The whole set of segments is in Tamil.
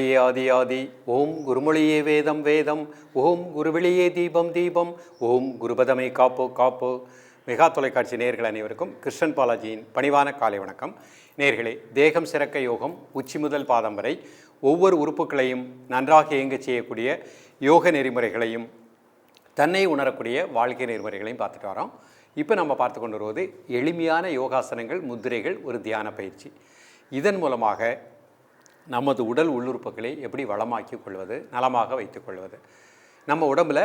குருமொழியே ஆதி ஆதி. ஓம் குருமொழியே வேதம் வேதம். ஓம் குருவெளியே தீபம் தீபம். ஓம் குருபதமை காப்போ காப்போ. மெகா தொலைக்காட்சி நேர்கள் அனைவருக்கும் கிருஷ்ணன் பாலாஜியின் பணிவான காலை வணக்கம். நேர்களே தேகம் சிறக்க யோகம் உச்சி முதல் பாதம் வரை ஒவ்வொரு உறுப்புகளையும் நன்றாக இயங்கச் செய்யக்கூடிய யோக நெறிமுறைகளையும் தன்னை உணரக்கூடிய வாழ்க்கை நெறிமுறைகளையும் பார்த்துட்டு வரோம். இப்போ நம்ம பார்த்து கொண்டு வருவது எளிமையான யோகாசனங்கள் முதிரைகள் ஒரு தியான பயிற்சி. இதன் மூலமாக நமது உடல் உள்ளுறுப்புகளை எப்படி வளமாக்கி கொள்வது நலமாக வைத்துக்கொள்வது நம்ம உடம்புல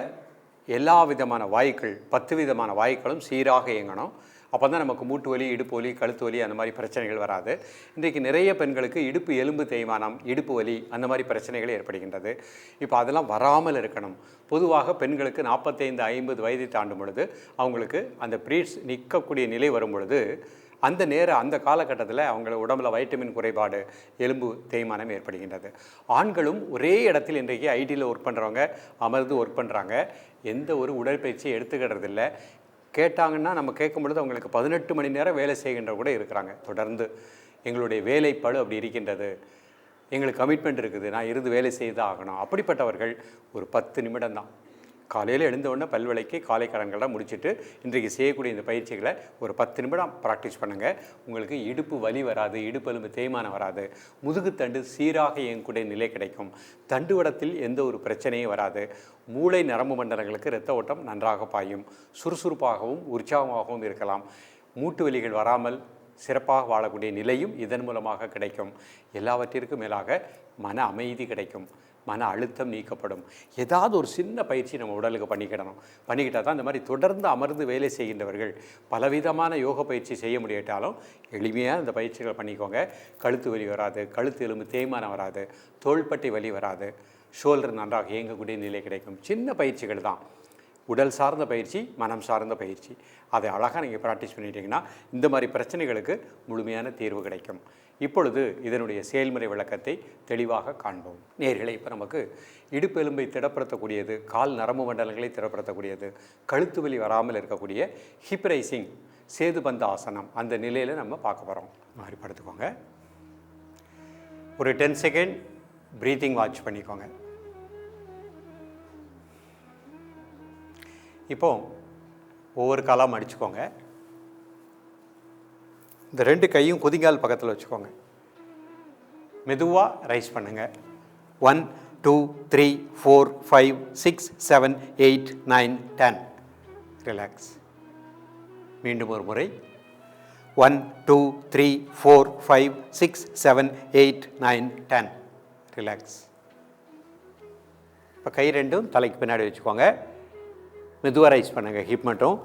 எல்லா விதமான வாயுக்கள் பத்து விதமான வாயுக்களும் சீராக இயங்கணும். அப்போ தான் நமக்கு மூட்டு வலி இடுப்பு வலி கழுத்து வலி அந்த மாதிரி பிரச்சனைகள் வராது. இன்றைக்கு நிறைய பெண்களுக்கு இடுப்பு எலும்பு தேய்மானம் இடுப்பு வலி அந்த மாதிரி பிரச்சனைகள் ஏற்படுகின்றது. இப்போ அதெல்லாம் வராமல் இருக்கணும். பொதுவாக பெண்களுக்கு நாற்பத்தைந்து ஐம்பது வயதை தாண்டும் பொழுது அவங்களுக்கு அந்த ப்ரீட்ஸ் நிற்கக்கூடிய நிலை வரும் பொழுது அந்த நேரம் அந்த காலகட்டத்தில் அவங்கள உடம்புல வைட்டமின் குறைபாடு எலும்பு தேய்மானம் ஏற்படுகின்றது. ஆண்களும் ஒரே இடத்தில் இன்றைக்கு ஐடியில் ஒர்க் பண்ணுறவங்க அமர்ந்து ஒர்க் பண்ணுறாங்க எந்த ஒரு உடற்பயிற்சியும் எடுத்துக்கிறது இல்லை கேட்டாங்கன்னா நம்ம கேட்கும் பொழுது அவங்களுக்கு பதினெட்டு மணி நேரம் வேலை செய்கின்ற கூட இருக்கிறாங்க. தொடர்ந்து எங்களுடைய வேலைப்பாடு அப்படி இருக்கின்றது. எங்களுக்கு கமிட்மெண்ட் இருக்குது. நான் இருந்து வேலை செய்து ஆகணும். அப்படிப்பட்டவர்கள் ஒரு பத்து நிமிடம் தான். காலையில் எழுந்த உடனே பல்விளைக்கு காலை கடன்களாக முடிச்சுட்டு இன்றைக்கு செய்யக்கூடிய இந்த பயிற்சிகளை ஒரு பத்து நிமிடம் ப்ராக்டிஸ் பண்ணுங்கள் உங்களுக்கு இடுப்பு வலி வராது இடுப்பெலும்பு தேய்மானம் வராது முதுகுத்தண்டு சீராக இயங்கக்கூடிய நிலை கிடைக்கும். தண்டுவடத்தில் எந்த ஒரு பிரச்சனையும் வராது. மூளை நரம்பு மண்டலங்களுக்கு இரத்த ஓட்டம் நன்றாக பாயும். சுறுசுறுப்பாகவும் உற்சாகமாகவும் இருக்கலாம். மூட்டு வலிகள் வராமல் சிறப்பாக வாழக்கூடிய நிலையும் இதன் மூலமாக கிடைக்கும். எல்லாவற்றிற்கும் மேலாக மன அமைதி கிடைக்கும். மன அழுத்தம் நீக்கப்படும். ஏதாவது ஒரு சின்ன பயிற்சி நம்ம உடலுக்கு பண்ணிக்கிடணும். பண்ணிக்கிட்டால் தான் இந்த மாதிரி தொடர்ந்து அமர்ந்து வேலை செய்கின்றவர்கள் பலவிதமான யோக பயிற்சி செய்ய முடியாட்டாலும் எளிமையாக இந்த பயிற்சிகளை பண்ணிக்கோங்க. கழுத்து வலி வராது கழுத்து எலும்பு தேய்மானம் வராது தோள்பட்டை வலி வராது ஷோல்டர் நன்றாக இயங்கக்கூடிய நிலை கிடைக்கும். சின்ன பயிற்சிகள் தான். உடல் சார்ந்த பயிற்சி மனம் சார்ந்த பயிற்சி. அதை அழகாக நீங்கள் ப்ராக்டிஸ் பண்ணிட்டீங்கன்னா இந்த மாதிரி பிரச்சனைகளுக்கு முழுமையான தீர்வு கிடைக்கும். இப்பொழுது இதனுடைய செயல்முறை விளக்கத்தை தெளிவாக காண்போம். நேர்களை இப்போ நமக்கு இடுப்பு எலும்பை திடப்படுத்தக்கூடியது கால் நரம்பு மண்டலங்களை திடப்படுத்தக்கூடியது கழுத்து வலி வராமல் இருக்கக்கூடிய ஹிப் ரைசிங் சேதுபந்த ஆசனம் அந்த நிலையில் நம்ம பார்க்க போகிறோம் மாதிரி படுத்துக்கோங்க ஒரு டென் செகண்ட் ப்ரீத்திங் வாட்ச் பண்ணிக்கோங்க. இப்போ ஒவ்வொரு காலாக மடிச்சுக்கோங்க. இந்த ரெண்டு கையும் குதிங்கால் பக்கத்தில் வச்சுக்கோங்க. மெதுவாக ரைஸ் பண்ணுங்கள் one two three four five six seven eight nine ten relax மீண்டும் ஒரு முறை. One two three four five six seven eight nine ten relax இப்போ கை ரெண்டும் தலைக்கு பின்னாடி வச்சுக்கோங்க. மெதுவாக ரைஸ் பண்ணுங்கள் ஹிப் மட்டும்.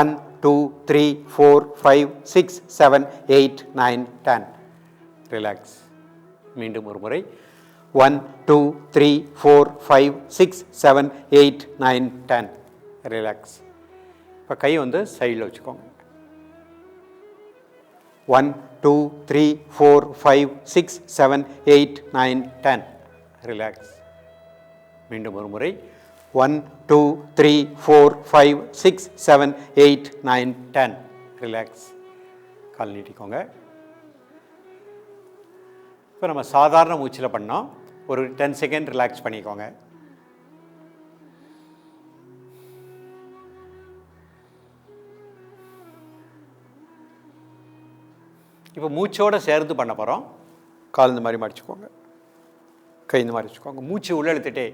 One two three four five six seven eight nine ten relax மீண்டும் ஒரு முறை. One two three four five six seven eight nine ten relax இப்போ கை வந்து சைடில் வச்சுக்கோங்க. One two three four five six seven eight nine ten relax மீண்டும் ஒரு முறை. One two three four five six seven eight nine ten relax கால் நீட்டிக்கோங்க. இப்போ நம்ம சாதாரண மூச்சில் பண்ணோம். ஒரு டென் செகண்ட் ரிலாக்ஸ் பண்ணிக்கோங்க. இப்போ மூச்சோடு சேர்ந்து பண்ண போகிறோம் கால் இந்த மாதிரி மடிச்சுக்கோங்க. கை இந்த மாதிரி வச்சுக்கோங்க. மூச்சு உள்ளே இழுத்துட்டே.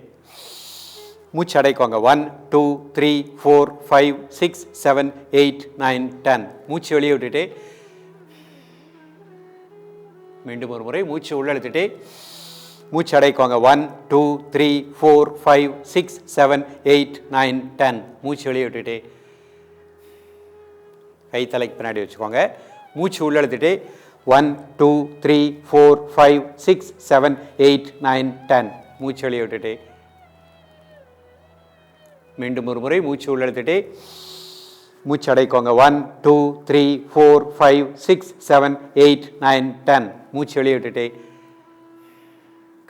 மூச்சு அடைக்குவாங்க one two three four five six seven eight nine ten மூச்சு வெளியே விட்டுட்டு மீண்டும் ஒரு முறை மூச்சு உள்ளெழுத்துட்டு மூச்சு அடைக்குவாங்க one two three four five six seven eight nine ten மூச்சு வெளியே விட்டுட்டு கை தலைக்கு பின்னாடி வச்சுக்கோங்க. மூச்சு உள்ளெழுத்துட்டு one two three four five six seven eight nine ten மூச்சு வெளியே விட்டுட்டு மீண்டும் ஒரு முறை மூச்சு உள்ளெடுத்துட்டு மூச்சு அடைக்கோங்க. One two three four five six seven eight nine ten மூச்சு வெளியே விட்டுட்டு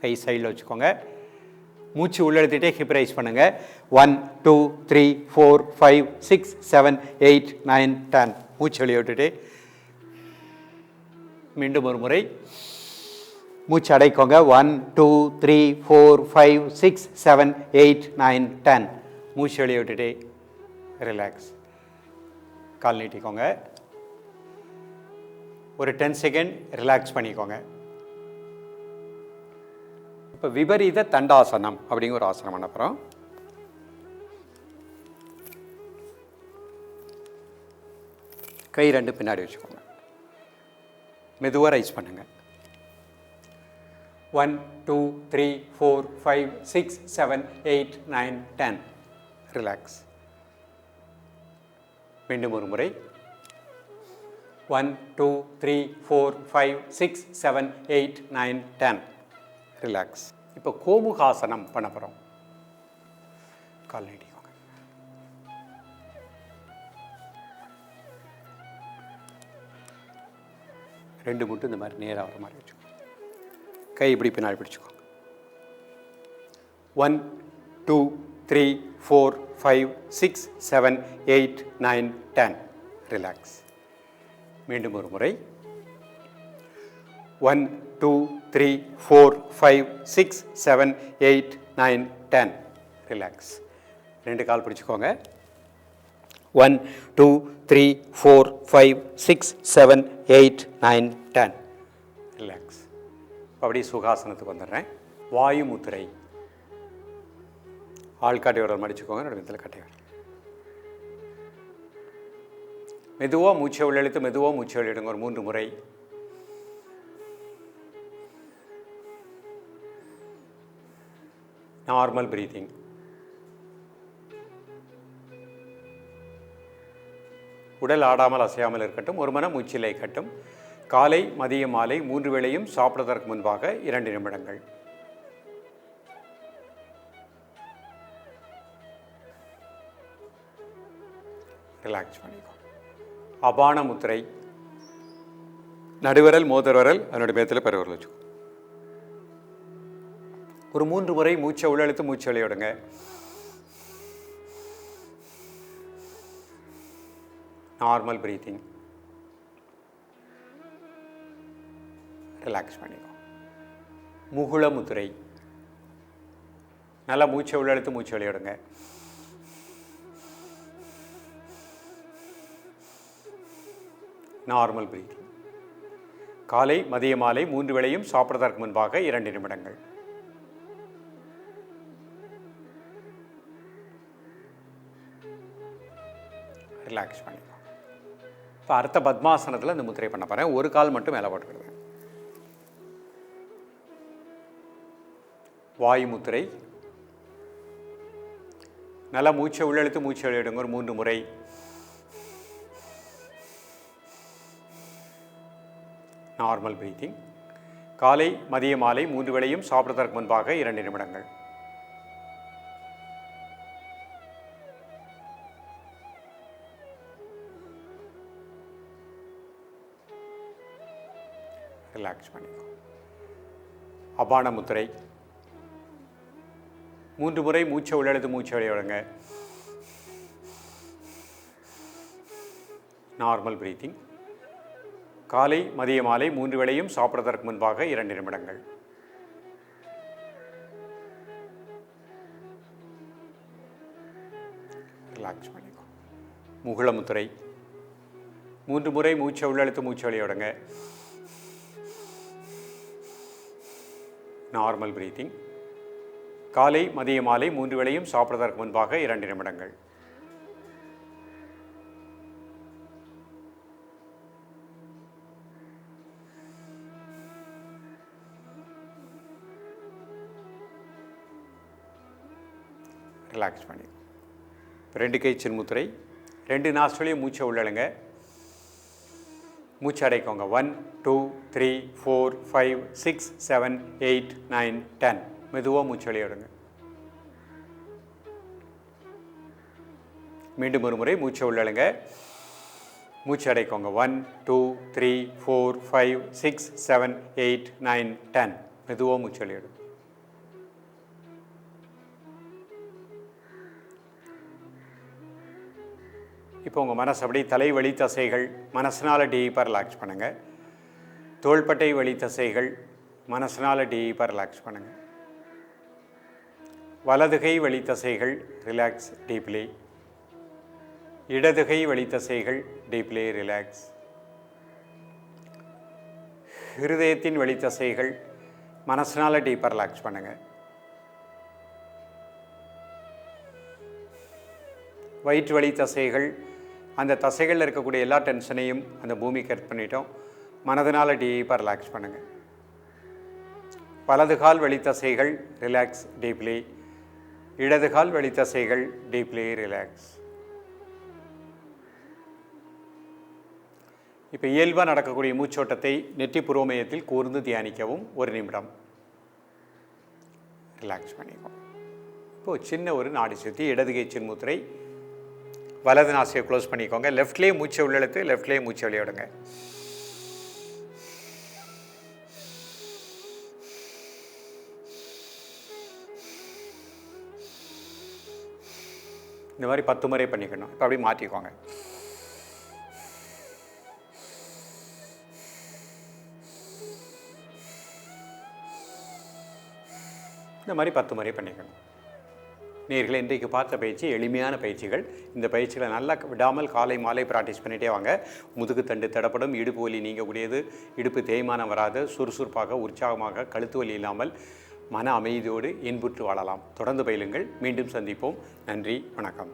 கை சைடில் வச்சுக்கோங்க. மூச்சு உள்ளெடுத்துட்டே ஹிப் ரைஸ் பண்ணுங்கள் one two three four five six seven eight nine ten மூச்சு வெளியே விட்டுட்டு மீண்டும் ஒரு முறை மூச்சு அடைக்கோங்க. One two three four five six seven eight nine ten மூச்சு வெளியே விட்டுட்டு ரிலாக்ஸ் கால் நீட்டிக்கோங்க. ஒரு டென் செகண்ட் ரிலாக்ஸ் பண்ணிக்கோங்க. இப்போ விபரீத தண்டாசனம் அப்படிங்கிற ஒரு ஆசனம் பண்ண போகிறோம் கை ரெண்டு பின்னாடி வச்சுக்கோங்க. மெதுவாக ரைஸ் பண்ணுங்கள் one two three four five six seven eight nine ten relax மீண்டும் ஒரு முறை. One two three four five six seven eight nine ten relax இப்போ கோமுகாசனம் பண்ண போகிறோம் கால் நீட்டிக்கோங்க. ரெண்டு மட்டும் இந்த மாதிரி நேராக வர மாதிரி வச்சுக்கோங்க. கை இப்படி பின்னாடி பிடிச்சிக்கோங்க. One two three four five six seven eight nine ten relax மீண்டும் ஒரு முறை. One two three four five six seven eight nine ten relax ரெண்டு கால் பிடிச்சிக்கோங்க. One two three four five six seven eight nine ten relax அப்படியே சுகாசனத்துக்கு வந்துடுறேன். வாயு முத்திரை ஆள்காட்டி விரல் மடிச்சுக்கோங்க நடுவில் கட்டை விரல் மெதுவாக மூச்சை உள்ளெழுத்து மெதுவாக மூச்சை வெளியிடுங்க ஒரு மூன்று முறை. நார்மல் பிரீத்திங் உடல் ஆடாமல் அசையாமல் இருக்கட்டும் ஒரு மன மூச்சிலை கட்டும் காலை மதியம் மாலை மூன்று வேளையும் சாப்பிடுவதற்கு முன்பாக இரண்டு நிமிடங்கள். ரிலாக்ஸ் பண்ணிக்கோ. அபான முத்திரை நடுவரல் மோதர்வரல் அதனுடைய மேத்தில் பெருவரல் வச்சுக்கோ. ஒரு மூன்று முறை மூச்சை உள்ளெழுத்து மூச்சு வெளியிடுங்க நார்மல் ப்ரீத்திங் ரிலாக்ஸ் பண்ணிக்கோ. முகுள முத்திரை. நல்லா மூச்சை உள்ளெழுத்து மூச்சு வெளியிடுங்க நார்மல் பிரீத்திங் காலை மதிய மாலை மூன்று வேளையும் சாப்பிடுவதற்கு முன்பாக இரண்டு நிமிடங்கள். ரிலாக்ஸ் பண்ணிக்கலாம் இப்போ அடுத்த பத்மாசனத்தில் இந்த முத்திரை பண்ண போகிறேன் ஒரு கால் மட்டும் மேலே போட்டுக்கிடுவேன் வாயு முத்திரை. நல்லா மூச்சை உள்ளெழுத்து மூச்சை வெளியிடுங்க. ஒரு மூன்று முறை. நார்மல் பிரீத்திங் காலை மதிய மாலை மூன்று வேளையும் சாப்பிடுவதற்கு முன்பாக இரண்டு நிமிடங்கள். ரிலாக்ஸ் பண்ணிக்கோ. அபான முத்திரை. மூன்று முறை மூச்சை உள்ளெழுத்து மூச்சை விளையாடுங்க நார்மல் பிரீத்திங் காலை மதிய மாலை மூன்று வேளையும் சாப்பிடுவதற்கு முன்பாக இரண்டு நிமிடங்கள். ரிலாக்ஸ் பண்ணிக்கோ. முகுளமுத்துறை மூன்று முறை மூச்சை உள்ளழுத்து மூச்சு வெளியிடுங்க நார்மல் பிரீத்திங் காலை மதிய மாலை மூன்று வேளையும் சாப்பிடுவதற்கு முன்பாக இரண்டு நிமிடங்கள். ரிலாக்ஸ் பண்ணி. ரெண்டு கை சின்முத்திரை ரெண்டு நாஸ்ட்ரலையும் மூச்சை உள்ளழுங்க மூச்சு அடைக்கோங்க. One two three four five six seven eight nine ten மெதுவாக மூச்சு வெளியிடுங்க மீண்டும் ஒரு முறை மூச்சை உள்ளழுங்க மூச்சு அடைக்கோங்க. One two three four five six seven eight nine ten மெதுவாக மூச்சு வெளியிடுங்க இப்போ உங்கள் மனசு அப்படியே தலை வலி தசைகள் மனசனால் டீப்பாக ரிலாக்ஸ் பண்ணுங்கள் தோள்பட்டை வழி தசைகள் மனசனால் டீப்பாக ரிலாக்ஸ் பண்ணுங்கள் வலதுகை வழித்தசைகள் ரிலாக்ஸ் டீப்லி இடதுகை வழித்தசைகள் டீப்லி ரிலாக்ஸ் ஹிருதயத்தின் வழித்தசைகள் மனசனால் டீப்பாக ரிலாக்ஸ் பண்ணுங்கள் வயிற்று வலி தசைகள் அந்த தசைகளில் இருக்கக்கூடிய எல்லா டென்ஷனையும் அந்த பூமி கட் பண்ணிட்டோம். மனதினால் டீப்பாக ரிலாக்ஸ் பண்ணுங்கள் வலது கால் வலி தசைகள் ரிலாக்ஸ் டீப்லி இடது கால் வலி தசைகள் டீப்லி ரிலாக்ஸ் இப்போ இயல்பாக நடக்கக்கூடிய மூச்சோட்டத்தை நெற்றி புரோமயத்தில் கூர்ந்து தியானிக்கவும் ஒரு நிமிடம். ரிலாக்ஸ் பண்ணிக்கோ இப்போது சின்ன ஒரு நாடி சுற்றி இடதுகை சின்முத்திரை வலது நாசியை க்ளோஸ் பண்ணிக்கோங்க. லெஃப்ட்லேயே மூச்சை உள்ளெழுத்து லெஃப்ட்லேயே மூச்சை வெளியே இந்த மாதிரி பத்து முறை பண்ணிக்கணும். இப்போ அப்படியே மாற்றிக்கோங்க. இந்த மாதிரி பத்து முறை பண்ணிக்கணும். நேர்களை இன்றைக்கு பார்த்த பயிற்சி எளிமையான பயிற்சிகள். இந்த பயிற்சிகளை நல்லா விடாமல் காலை மாலை ப்ராக்டிஸ் பண்ணிகிட்டே வாங்க. முதுகு தண்டு தடப்படும் இடுப்பு வலி நீங்கக்கூடியது. இடுப்பு தேய்மானம் வராது. சுறுசுறுப்பாக உற்சாகமாக கழுத்து வலி இல்லாமல் மன அமைதியோடு இன்புற்று வாழலாம். தொடர்ந்து பயிலுங்கள். மீண்டும் சந்திப்போம். நன்றி வணக்கம்.